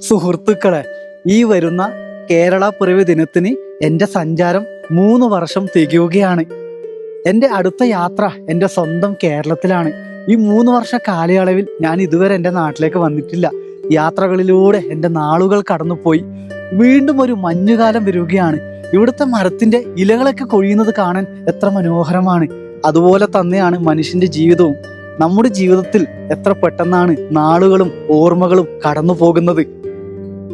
സുഹൃത്തുക്കളെ ഈ വരുന്ന കേരള പിറവി ദിനത്തിന് എന്റെ സഞ്ചാരം മൂന്ന് വർഷം തികയുകയാണ്. എന്റെ അടുത്ത യാത്ര എന്റെ സ്വന്തം കേരളത്തിലാണ്. ഈ മൂന്ന് വർഷ കാലയളവിൽ ഞാൻ ഇതുവരെ എന്റെ നാട്ടിലേക്ക് വന്നിട്ടില്ല. യാത്രകളിലൂടെ എന്റെ നാളുകൾ കടന്നുപോയി. വീണ്ടും ഒരു മഞ്ഞുകാലം വരികയാണ്. ഇവിടുത്തെ മരത്തിന്റെ ഇലകളൊക്കെ കൊഴിയുന്നത് കാണാൻ എത്ര മനോഹരമാണ്. അതുപോലെ തന്നെയാണ് മനുഷ്യന്റെ ജീവിതവും. നമ്മുടെ ജീവിതത്തിൽ എത്ര പെട്ടെന്നാണ് നാളുകളും ഓർമ്മകളും കടന്നു പോകുന്നത്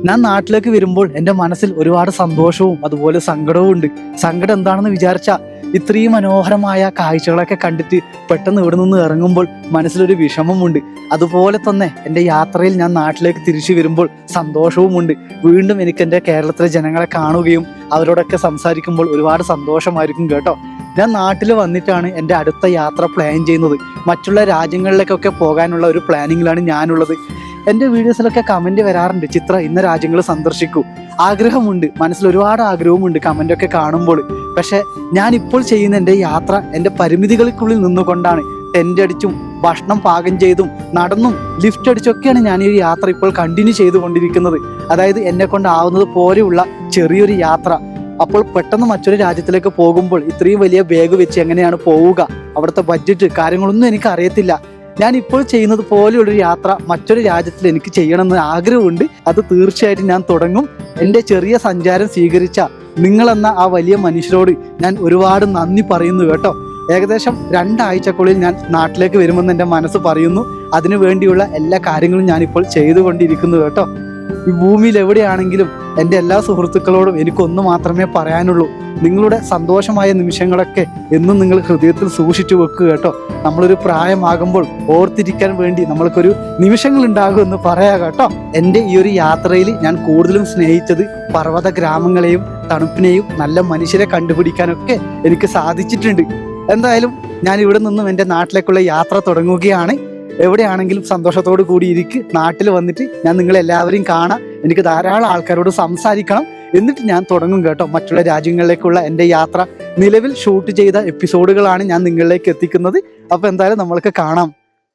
ഞാൻ നാട്ടിലേക്ക് വരുമ്പോൾ എന്റെ മനസ്സിൽ ഒരുപാട് സന്തോഷവും അതുപോലെ സങ്കടവും ഉണ്ട്. സങ്കടം എന്താണെന്ന് വിചാരിച്ച ഇത്രയും മനോഹരമായ കാഴ്ചകളൊക്കെ കണ്ടിട്ട് പെട്ടെന്ന് ഇവിടെ നിന്ന് ഇറങ്ങുമ്പോൾ മനസ്സിലൊരു വിഷമമുണ്ട്. അതുപോലെ തന്നെ എന്റെ യാത്രയിൽ ഞാൻ നാട്ടിലേക്ക് തിരിച്ചു വരുമ്പോൾ സന്തോഷവുമുണ്ട്. വീണ്ടും എനിക്ക് എന്റെ കേരളത്തിലെ ജനങ്ങളെ കാണുകയും അവരോടൊക്കെ സംസാരിക്കുമ്പോൾ ഒരുപാട് സന്തോഷമായിരിക്കും കേട്ടോ. ഞാൻ നാട്ടിൽ വന്നിട്ടാണ് എന്റെ അടുത്ത യാത്ര പ്ലാൻ ചെയ്യുന്നത്. മറ്റുള്ള രാജ്യങ്ങളിലേക്കൊക്കെ പോകാനുള്ള ഒരു പ്ലാനിങ്ങിലാണ് ഞാനുള്ളത്. എന്റെ വീഡിയോസിലൊക്കെ കമന്റ് വരാറുണ്ട് ചിത്ര ഇന്ന രാജ്യങ്ങൾ സന്ദർശിക്കൂ. ആഗ്രഹമുണ്ട് മനസ്സിൽ ഒരുപാട് ആഗ്രഹവുമുണ്ട് കമന്റ് ഒക്കെ കാണുമ്പോൾ. പക്ഷേ ഞാൻ ഇപ്പോൾ ചെയ്യുന്ന എന്റെ യാത്ര എന്റെ പരിമിതികൾക്കുള്ളിൽ നിന്നുകൊണ്ടാണ്. ടെന്റ് അടിച്ചും ഭക്ഷണം പാകം ചെയ്തും നടന്നും ലിഫ്റ്റ് അടിച്ചൊക്കെയാണ് ഞാൻ ഈ യാത്ര ഇപ്പോൾ കണ്ടിന്യൂ ചെയ്തുകൊണ്ടിരിക്കുന്നത്. അതായത് എന്നെ കൊണ്ടാവുന്നത് പോലെയുള്ള ചെറിയൊരു യാത്ര. അപ്പോൾ പെട്ടെന്ന് മറ്റൊരു രാജ്യത്തിലേക്ക് പോകുമ്പോൾ ഇത്രയും വലിയ ബാഗ് വെച്ച് എങ്ങനെയാണ് പോവുക? അവിടുത്തെ ബഡ്ജറ്റ് കാര്യങ്ങളൊന്നും എനിക്ക് അറിയത്തില്ല ഞാൻ ഇപ്പോൾ ചെയ്യുന്നത് പോലെയുള്ളൊരു യാത്ര മറ്റൊരു രാജ്യത്തിൽ എനിക്ക് ചെയ്യണമെന്ന് ആഗ്രഹമുണ്ട്. അത് തീർച്ചയായിട്ടും ഞാൻ തുടങ്ങും. എന്റെ ചെറിയ സഞ്ചാരം സ്വീകരിച്ച നിങ്ങളെന്ന ആ വലിയ മനുഷ്യരോട് ഞാൻ ഒരുപാട് നന്ദി പറയുന്നു കേട്ടോ. ഏകദേശം രണ്ടാഴ്ചക്കുള്ളിൽ ഞാൻ നാട്ടിലേക്ക് വരുമെന്ന് എന്റെ മനസ്സ് പറയുന്നു. അതിനു വേണ്ടിയുള്ള എല്ലാ കാര്യങ്ങളും ഞാനിപ്പോൾ ചെയ്തുകൊണ്ടിരിക്കുന്നു കേട്ടോ. ഈ ഭൂമിയിൽ എവിടെയാണെങ്കിലും എന്റെ എല്ലാ സുഹൃത്തുക്കളോടും എനിക്കൊന്നു മാത്രമേ പറയാനുള്ളൂ. നിങ്ങളുടെ സന്തോഷമായ നിമിഷങ്ങളൊക്കെ എന്നും നിങ്ങൾ ഹൃദയത്തിൽ സൂക്ഷിച്ചു വെക്കുക കേട്ടോ. നമ്മളൊരു പ്രായമാകുമ്പോൾ ഓർത്തിരിക്കാൻ വേണ്ടി നമ്മൾക്കൊരു നിമിഷങ്ങൾ ഉണ്ടാകുമെന്ന് പറയാം കേട്ടോ. എന്റെ ഈ ഒരു യാത്രയിൽ ഞാൻ കൂടുതലും സ്നേഹിച്ചത് പർവത ഗ്രാമങ്ങളെയും തണുപ്പിനെയും നല്ല മനുഷ്യരെ കണ്ടുപിടിക്കാനൊക്കെ എനിക്ക് സാധിച്ചിട്ടുണ്ട്. എന്തായാലും ഞാൻ ഇവിടെ നിന്നും എന്റെ നാട്ടിലേക്കുള്ള യാത്ര തുടങ്ങുകയാണ്. എവിടെയാണെങ്കിലും സന്തോഷത്തോടു കൂടി ഇരിക്ക്. നാട്ടിൽ വന്നിട്ട് ഞാൻ നിങ്ങളെല്ലാവരെയും കാണാം. എനിക്ക് ധാരാളം ആൾക്കാരോട് സംസാരിക്കണം. എന്നിട്ട് ഞാൻ തുടങ്ങും കേട്ടോ. മറ്റുള്ള രാജ്യങ്ങളിലേക്കുള്ള എന്റെ യാത്ര. നിലവിൽ ഷൂട്ട് ചെയ്ത എപ്പിസോഡുകളാണ് ഞാൻ നിങ്ങളിലേക്ക് എത്തിക്കുന്നത്. അപ്പോൾ എന്തായാലും നമ്മൾക്ക് കാണാം.